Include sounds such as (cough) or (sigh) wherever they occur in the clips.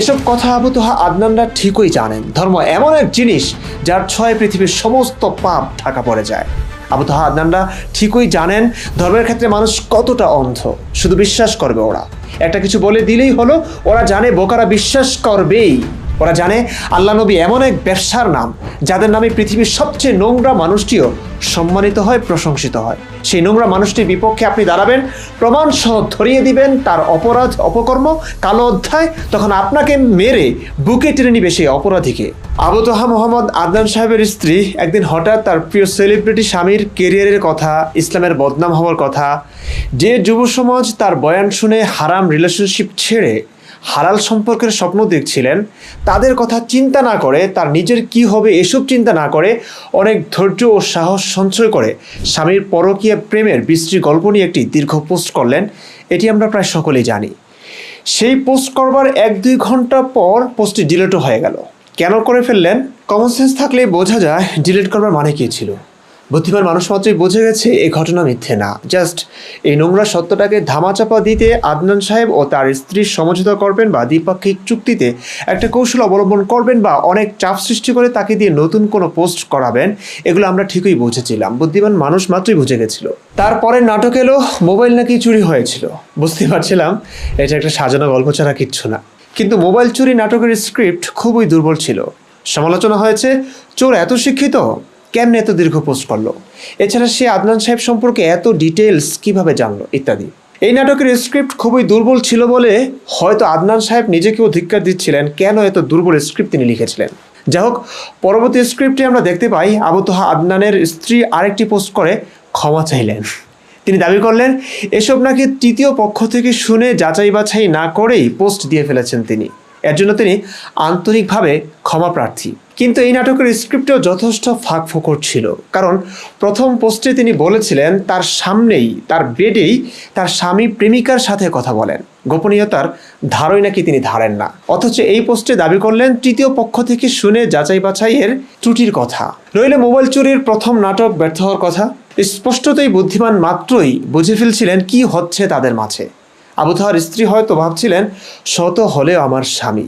এসব কথা আবু তোহা আদনানরা ঠিকই জানেন। ধর্ম এমন এক জিনিস যার ছয় পৃথিবীর সমস্ত পাপ ঢাকা পড়ে যায়। আবু তোহা আদনানরা ঠিকই জানেন ধর্মের ক্ষেত্রে মানুষ কতটা অন্ধ, শুধু বিশ্বাস করবে ওরা। একটা কিছু বলে দিলেই হলো, ওরা জানে বোকারা বিশ্বাস করবেই। ওরা জানে আল্লাহ নবী এমন এক ব্যবসার নাম, যাদের নামে পৃথিবীর সবচেয়ে নোংরা মানুষটিও সম্মানিত হয়, প্রশংসিত হয়। সেই নোংরা মানুষটির বিপক্ষে আপনি দাঁড়াবেন প্রমাণ সহ ধরিয়ে দিবেন তার অপরাধ, অপকর্ম, কালো অধ্যায়, তখন আপনাকে মেরে বুকে টেনে নিবে সেই অপরাধীকে। আবু তোহা মোহাম্মদ আদনান সাহেবের স্ত্রী একদিন হঠাৎ তার প্রিয় সেলিব্রিটি স্বামীর কেরিয়ারের কথা, ইসলামের বদনাম হওয়ার কথা, যে যুব সমাজ তার বয়ান শুনে হারাম রিলেশনশিপ ছেড়ে হালাল সম্পর্কের স্বপ্ন দেখছিলেন, তাদের কথা চিন্তা না করে, তার নিজের কি হবে এসব চিন্তা না করে, অনেক ধৈর্য ও সাহস সঞ্চয় করে স্বামীর পরকীয়া প্রেমের বিশ্রী গল্প নিয়ে একটি দীর্ঘ পোস্ট করলেন। এটি আমরা প্রায় সকলেই জানি। সেই পোস্ট করবার এক দুই ঘণ্টা পর পোস্টটি ডিলেটও হয়ে গেল। কেন করে ফেললেন? কমন সেন্স থাকলে বোঝা যায়, ডিলিট করবার মানে কী ছিল? বুদ্ধিমান মানুষ মাত্রই বুঝে গেছে, এই ঘটনা মিথ্যে না। জাস্ট এই নোংরা সত্যটাকে ধামাচাপা দিতে আদনান সাহেব ও তার স্ত্রীর সমঝোতা করবেন বা দ্বিপাক্ষিক চুক্তিতে একটা কৌশল অবলম্বন করবেন বা অনেক চাপ সৃষ্টি করে তাকে দিয়ে নতুন কোনো পোস্ট করাবেন, এগুলো আমরা ঠিকই বুঝেছিলাম। বুদ্ধিমান মানুষ মাত্রই বুঝে গেছিল। তারপরে নাটক এলো, মোবাইল নাকি চুরি হয়েছিল? বুঝতে পারছিলাম, এটা একটা সাজানো গল্প ছাড়া কিচ্ছু না। কিন্তু মোবাইল চুরি নাটকের স্ক্রিপ্ট খুবই দুর্বল ছিল। সমালোচনা হয়েছে, চোর এত শিক্ষিত? কেমনে এত দীর্ঘ পোস্ট করল? এছাড়া সে আদনান সাহেব সম্পর্কে এত ডিটেলস কীভাবে জানলো, ইত্যাদি। এই নাটকের স্ক্রিপ্ট খুবই দুর্বল ছিল বলে হয়তো আদনান সাহেব নিজেকেও ধিক্কার দিচ্ছিলেন কেন এত দুর্বল স্ক্রিপ্ট তিনি লিখেছিলেন। যাই হোক পরবর্তী স্ক্রিপ্টে আমরা দেখতে পাই আবু তোহা আদনানের স্ত্রী আরেকটি পোস্ট করে, ক্ষমা চাইলেন। তিনি দাবি করলেন, এসব নাকি তৃতীয় পক্ষ থেকে শুনে যাচাই বাছাই না করেই পোস্ট দিয়ে ফেলেছেন তিনি। এর জন্য তিনি আন্তরিকভাবে ক্ষমা প্রার্থী। কিন্তু এই নাটকের স্ক্রিপ্টেও যথেষ্ট ফাঁক ফোকর ছিল। কারণ প্রথম পোস্টে তিনি বলেছিলেন, তার সামনেই, তার বেডেই তার স্বামী প্রেমিকার সাথে কথা বলেন। গোপনীয়তার ধারই নাকি তিনি ধারেন না। অথচ এই পোস্টে দাবি করলেন, তৃতীয় পক্ষ থেকে শুনে যাচাই বাছাইয়ের ত্রুটির কথা। নইলে মোবাইল চুরির প্রথম নাটক ব্যর্থ হওয়ার কথা? স্পষ্টতই বুদ্ধিমান মাত্রই বুঝে ফেলছিলেন, কি হচ্ছে তাদের মাঝে। আবু তাহার স্ত্রী হয়তো ভাবছিলেন, শত হলেও আমার স্বামী।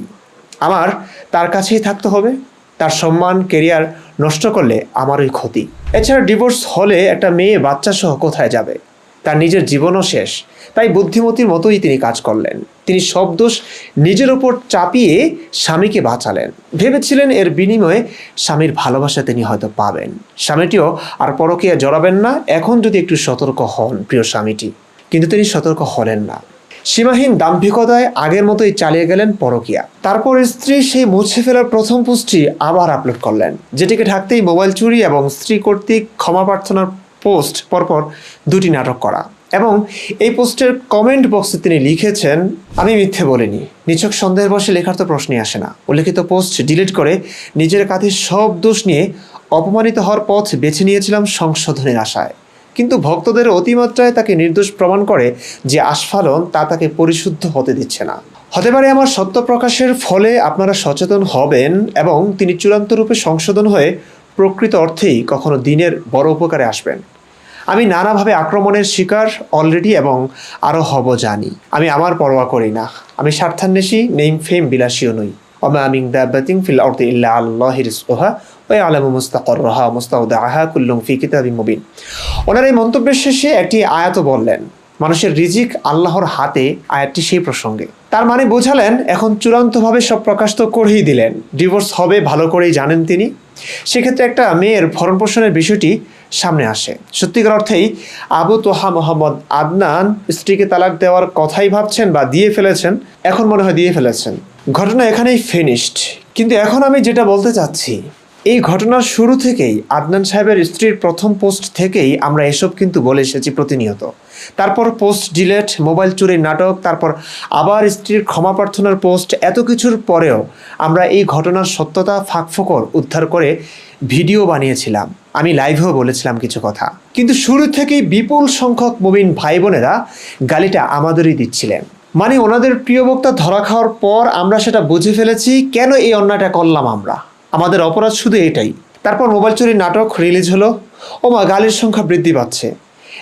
আমার তার কাছেই থাকতে হবে? তার সম্মান কেরিয়ার নষ্ট করলে আমারই ক্ষতি। এছাড়া ডিভোর্স হলে একটা মেয়ে বাচ্চা সহ কোথায় যাবে? তার নিজের জীবনও শেষ। তাই বুদ্ধিমতির মতোই তিনি কাজ করলেন। তিনি সব দোষ নিজের ওপর চাপিয়ে স্বামীকে বাঁচালেন। ভেবেছিলেন এর বিনিময়ে স্বামীর ভালোবাসা তিনি হয়তো পাবেন। স্বামীটিও আর পরকীয়া জড়াবেন না। এখন যদি একটু সতর্ক হন প্রিয় স্বামীটি। কিন্তু তিনি সতর্ক হলেন না। সীমাহীন দাম্ভিকতায় আগের মতোই চালিয়ে গেলেন পরকিয়া। তারপর স্ত্রী সেই মুছে ফেলার প্রথম পোস্টটি আবার আপলোড করলেন, যেটিকে ঢাকতেই মোবাইল চুরি এবং স্ত্রী কর্তৃক ক্ষমা প্রার্থনার পোস্ট পরপর দুটি নাটক করা। এবং এই পোস্টের কমেন্ট বক্সে তিনি লিখেছেন, আমি মিথ্যে বলিনি। নিছক সন্দেহের বসে লেখার তো প্রশ্নই আসে না। উল্লেখিত পোস্ট ডিলিট করে নিজের কাঁধে সব দোষ নিয়ে অপমানিত হওয়ার পথ বেছে নিয়েছিলাম সংশোধনের আশায়। কিন্তু ভক্তদের অতিমাত্রায় তাকে নির্দোষ প্রমাণ করে যে আস্ফালন তা তাকে পরিশুদ্ধ হতে দিচ্ছে না। হতে পারে আমার সত্য প্রকাশের ফলে আপনারা সচেতন হবেন এবং তিনি চূড়ান্ত রূপে সংশোধন হয়ে প্রকৃত অর্থেই কখনো দিনের বড় উপকারে আসবেন। আমি নানাভাবে আক্রমণের শিকার অলরেডি এবং আরও হব জানি। আমি আমার পরোয়া করি না। আমি স্বার্থান্বেষী নেইম ফেম বিলাসীও নই। অমা আমিং দাবাতিং ফিল অর্থে ইল্লা আল্লাহ রিসোহা ওই আলামু মুস্তাকরহা মুস্তাউদাহা কুল্লুম ফি কিতাবি মুবিন ওনার এই মন্তব্যের শেষে একটি আয়াত বললেন, মানুষের রিজিক আল্লাহর হাতে আয়াতটি সেই প্রসঙ্গে। তার মানে বোঝালেন, এখন চূড়ান্তভাবে সব প্রকাশ তো করেই দিলেন, ডিভোর্স হবে, ভালো করেই জানেন তিনি। সেক্ষেত্রে একটা মেয়ের ভরণ পোষণের বিষয়টি সামনে আসে। সত্যিকার অর্থেই আবু তোহা মোহাম্মদ আদনান স্ত্রীকে তালাক দেওয়ার কথাই ভাবছেন বা দিয়ে ফেলেছেন, এখন মনে হয় দিয়ে ফেলেছেন। ঘটনা এখানেই ফিনিশড কিন্তু এখন আমি যেটা বলতে চাচ্ছি, এই ঘটনার শুরু থেকেই আদনান সাহেবের স্ত্রীর প্রথম পোস্ট থেকেই আমরা এসব কিন্তু বলে এসেছি প্রতিনিয়ত। তারপর পোস্ট ডিলেট মোবাইল চুরির নাটক, তারপর আবার স্ত্রীর ক্ষমা প্রার্থনার পোস্ট এত কিছুর পরেও আমরা এই ঘটনার সত্যতা ফাঁকফোকর উদ্ধার করে ভিডিও বানিয়েছিলাম। আমি লাইভেও বলেছিলাম কিছু কথা। কিন্তু শুরু থেকেই বিপুল সংখ্যক মুমিন ভাই বোনেরা গালিটা আমাদেরই দিচ্ছিলেন। মানে ওনাদের প্রিয় বক্তা ধরা খাওয়ার পর আমরা সেটা বুঝে ফেলেছি, কেন এই অন্যায়টা করলাম আমরা? আমাদের অপরাধ শুধু এটাই। তারপর মোবাইল চুরি নাটক রিলিজ হলো। ও মা গালির সংখ্যা বৃদ্ধি পাচ্ছে।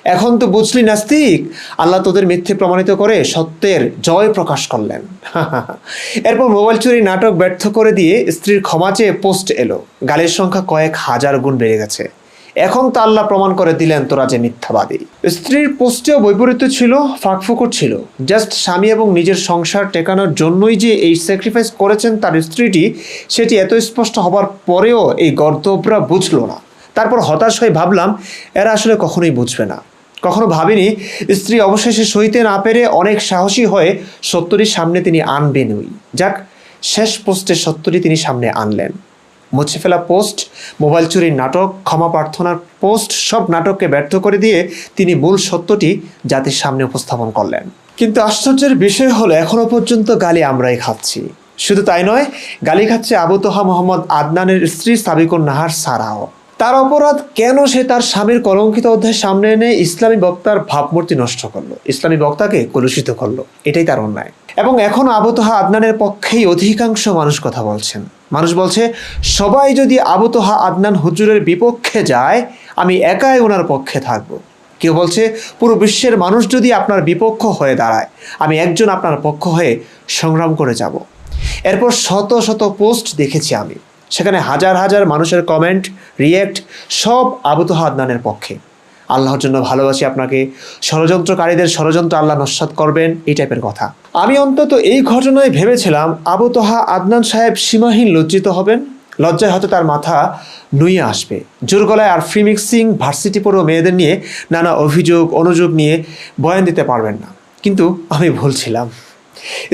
এখন তো বুঝলি নাস্তিক, আল্লাহ তোদের মিথ্যে প্রমাণিত করে সত্যের জয় প্রকাশ করলেন। (laughs) এরপর মোবাইল চুরি নাটক ব্যর্থ করে দিয়ে স্ত্রীর ক্ষমা চেয়ে পোস্ট এলো। গালির সংখ্যা কয়েক হাজার গুণ বেড়ে গেছে। এখন তো আল্লাহ প্রমাণ করে দিলেন, তোরা যে মিথ্যাবাদী। স্ত্রীর পোস্টেও বৈপরীত্য ছিল, ফাঁকফুকর ছিল। জাস্ট স্বামী এবং নিজের সংসার টেকানোর জন্যই যে এই স্যাক্রিফাইস করেছেন তার স্ত্রীটি, সেটি এত স্পষ্ট হবার পরেও এই গর্দবরা বুঝলো না। তারপর হতাশ হয়ে ভাবলাম, এরা আসলে কখনোই বুঝবে না। কখনো ভাবিনি, স্ত্রী অবশেষে সইতে না পেরে অনেক সাহসী হয়ে সত্যটির সামনে তিনি আনবেনই। যাক, শেষ পোস্টে সত্যটি তিনি সামনে আনলেন। মুছে ফেলা পোস্ট, মোবাইল চুরির নাটক, ক্ষমা প্রার্থনার পোস্ট, সব নাটককে ব্যর্থ করে দিয়ে তিনি মূল সত্যটি জাতির সামনে উপস্থাপন করলেন। কিন্তু আশ্চর্যের বিষয় হলো এখনও পর্যন্ত গালি আমরাই খাচ্ছি। শুধু তাই নয়, গালি খাচ্ছে আবু তোহা মোহাম্মদ আদনানের স্ত্রী সাবিকুর নাহার সারাও। তার অপরাধ কেন সে তার স্বামীর কলঙ্কিত অধ্যায় সামনে এনে ইসলামী বক্তার ভাবমূর্তি নষ্ট করল? ইসলামী বক্তাকে কলুষিত করল, এটাই তার অন্যায়। এবং এখন আবু তোহা আদনানের পক্ষেই অধিকাংশ মানুষ কথা বলছেন। মানুষ বলছে, সবাই যদি আবু তোহা আদনান হুজুরের বিপক্ষে যায়, আমি একাই ওনার পক্ষে থাকব। কেউ বলছে, পুরো বিশ্বের মানুষ যদি আপনার বিপক্ষ হয়ে দাঁড়ায়, আমি একজন আপনার পক্ষ হয়ে সংগ্রাম করে যাব। এরপর শত শত পোস্ট দেখেছি আমি। সেখানে হাজার হাজার মানুষের কমেন্ট, রিয়েক্ট, সব আবুতোহা আদনানের পক্ষে। আল্লাহর জন্য ভালোবাসি আপনাকে। ষড়যন্ত্রকারীদের ষড়যন্ত্র আল্লাহ নস্বাত করবেন, এই টাইপের কথা। আমি অন্তত এই ঘটনায় ভেবেছিলাম আবুতোহা আদনান সাহেব সীমাহীন লজ্জিত হবেন, লজ্জায় হয়তো তার মাথা নুয়ে আসবে। জোর গলায় আর ফ্রি মিক্সিং, ভার্সিটি পড়ো মেয়েদের নিয়ে নানা অভিযোগ, অনুযোগ নিয়ে বয়ান দিতে পারবেন না। কিন্তু আমি ভুলছিলাম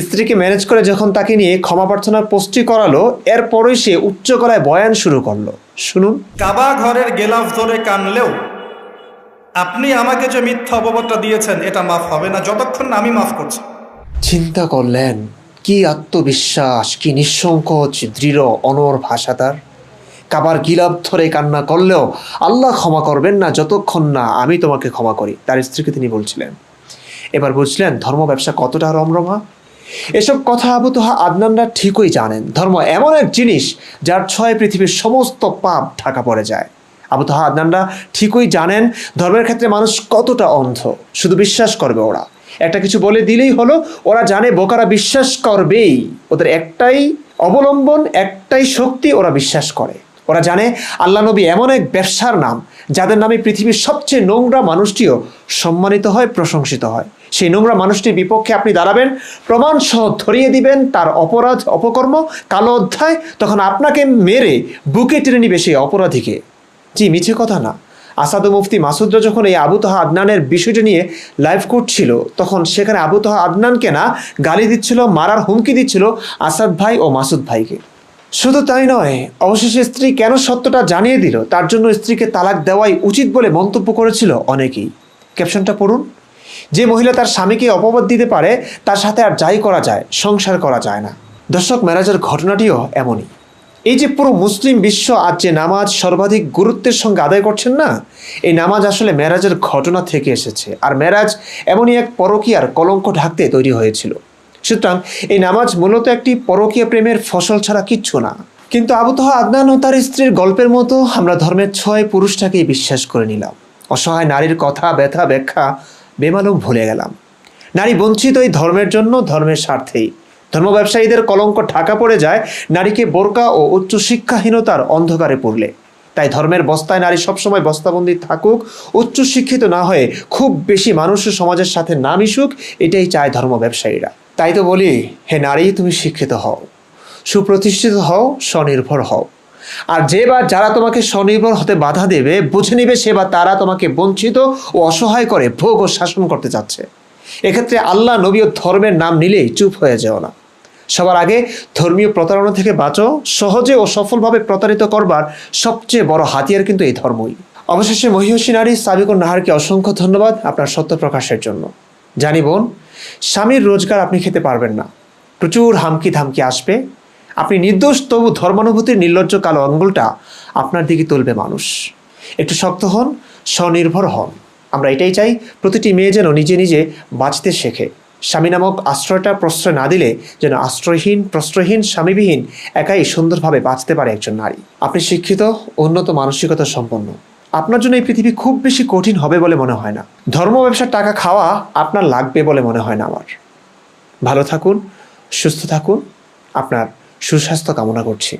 স্ত্রীকে ম্যানেজ করে যখন তাকে নিয়ে ক্ষমা প্রার্থনার পোস্টটি করালো, এরপরই সে উচ্চ গলায় বয়ান শুরু করল। শুনুন। কাবা ঘরের গেলাফ ধরে কানলেও আপনি আমাকে যে মিথ্যা অপবাদটা দিয়েছেন, এটা মাফ হবে না। যতক্ষণ না আমি মাফ করছি। চিন্তা করলেন, কি আত্মবিশ্বাস, কি নিঃসংকোচ, দৃঢ় অনর ভাষা তার? কাবার গিলাপ ধরে কান্না করলেও আল্লাহ ক্ষমা করবেন না, যতক্ষণ না আমি তোমাকে ক্ষমা করি। তার স্ত্রীকে তিনি বলছিলেন। এবার বুঝলেন, ধর্ম ব্যবসা কতটা রমরমা? এসব কথা আবু তোহা আদনানরা ঠিকই জানেন। ধর্ম এমন এক জিনিস, যার ছয় পৃথিবীর সমস্ত পাপ ঢাকা পড়ে যায়। আবু তোহা আদনানরা ঠিকই জানেন ধর্মের ক্ষেত্রে মানুষ কতটা অন্ধ, শুধু বিশ্বাস করবে ওরা। একটা কিছু বলে দিলেই হলো, ওরা জানে বোকারা বিশ্বাস করবেই। ওদের একটাই অবলম্বন, একটাই শক্তি ওরা বিশ্বাস করে। ওরা জানে আল্লাহ নবী এমন এক ব্যবসার নাম, যাদের নামে পৃথিবীর সবচেয়ে নোংরা মানুষটিও সম্মানিত হয়, প্রশংসিত হয়। সেই নোংরা মানুষটির বিপক্ষে আপনি দাঁড়াবেন প্রমাণ সহ ধরিয়ে দিবেন তার অপরাধ, অপকর্ম কালো অধ্যায়, তখন আপনাকে মেরে বুকে টেনে নিবে সেই অপরাধীকে। জি, মিছে কথা না। আসাদ মুফতি মাসুদরা যখন এই আবু তাহা আদনানের বিষয়টি নিয়ে লাইভ করছিল, তখন সেখানে আবু তাহা আদনানকে না গালি দিচ্ছিল, মারার হুমকি দিচ্ছিল আসাদ ভাই ও মাসুদ ভাইকে। শুধু তাই নয়, অবশেষে স্ত্রী কেন সত্যটা জানিয়ে দিল, তার জন্য স্ত্রীকে তালাক দেওয়াই উচিত বলে মন্তব্য করেছিল অনেকেই। ক্যাপশনটা পড়ুন। যে মহিলা তার স্বামীকে অপবাদ দিতে পারে, তার সাথে আর যাই করা যায়, সংসার করা যায় না। দর্শক ম্যারেজের ঘটনাটিও এমনই। এই যে পুরো মুসলিম বিশ্ব আজ যে নামাজ সর্বাধিক গুরুত্বের সঙ্গে আদায় করছেন না, এই নামাজ আসলে মেরাজের ঘটনা থেকে এসেছে। আর মেরাজ এমনই এক পরকীয়ার কলঙ্ক ঢাকতে তৈরি হয়েছিল। সুতরাং এই নামাজ মূলত একটি পরকীয় প্রেমের ফসল ছাড়া কিচ্ছু না। কিন্তু আবুতহ আদনান ও তার স্ত্রীর গল্পের মতো আমরা ধর্মের ছয় পুরুষটাকেই বিশ্বাস করে নিলাম। অসহায় নারীর কথা, ব্যথা, ব্যাখ্যা, বেমালুম ভুলে গেলাম। নারী বঞ্চিত এই ধর্মের জন্য ধর্মের স্বার্থেই। ধর্ম ব্যবসায়ীদের কলঙ্ক ঢাকা পড়ে যায়, নারীকে বোরকা ও উচ্চ শিক্ষাহীনতার অন্ধকারে পড়লে। তাই ধর্মের বস্তায় নারী সবসময় বস্তাবন্দি থাকুক উচ্চ শিক্ষিত না হয়ে খুব বেশি মানুষ সমাজের সাথে না মিশুক, এটাই চায় ধর্ম ব্যবসায়ীরা তাই তো বলি, হে নারী, তুমি শিক্ষিত হও, সুপ্রতিষ্ঠিত হও, স্বনির্ভর হও। আর যে বা যারা তোমাকে স্বনির্ভর হতে বাধা দেবে, বুঝে নিবে সে বা তারা তোমাকে বঞ্চিত ও অসহায় করে ভোগ ও শাসন করতে চাচ্ছে। এক্ষেত্রে আল্লাহ, নবী ও ধর্মের নাম নিলেই চুপ হয়ে যেও না। সবার আগে ধর্মীয় প্রতারণা থেকে বাঁচো, সহজে ও সফলভাবে প্রতারিত করবার সবচেয়ে বড় হাতিয়ার কিন্তু এই ধর্মই। অবশেষে মহিষী নারী সাবিকুর নাহারকে অসংখ্য ধন্যবাদ আপনার সত্য প্রকাশের জন্য। জানি বোন, স্বামীর রোজগার আপনি খেতে পারবেন না। প্রচুর হামকি ধামকি আসবে। আপনি নির্দোষ, তবু ধর্মানুভূতির নির্লজ্জ কালো আঙ্গুলটা আপনার দিকে তুলবে মানুষ। একটু শক্ত হন, স্বনির্ভর হন। আমরা এটাই চাই, প্রতিটি মেয়ে যেন নিজে নিজে বাঁচতে শেখে। স্বামী নামক আশ্রয়টা প্রশ্রয় না দিলে যেন আশ্রয়হীন, প্রশ্রয়হীন, স্বামীবিহীন একাই সুন্দরভাবে বাঁচতে পারে একজন নারী। আপনি শিক্ষিত, উন্নত মানসিকতা সম্পন্ন। আপনার জন্য এই পৃথিবী খুব বেশি কঠিন হবে বলে মনে হয় না। ধর্ম, ব্যবসার টাকা খাওয়া আপনার লাগবে বলে মনে হয় না আমার। ভালো থাকুন, সুস্থ থাকুন। আপনার সুস্বাস্থ্য কামনা করছি।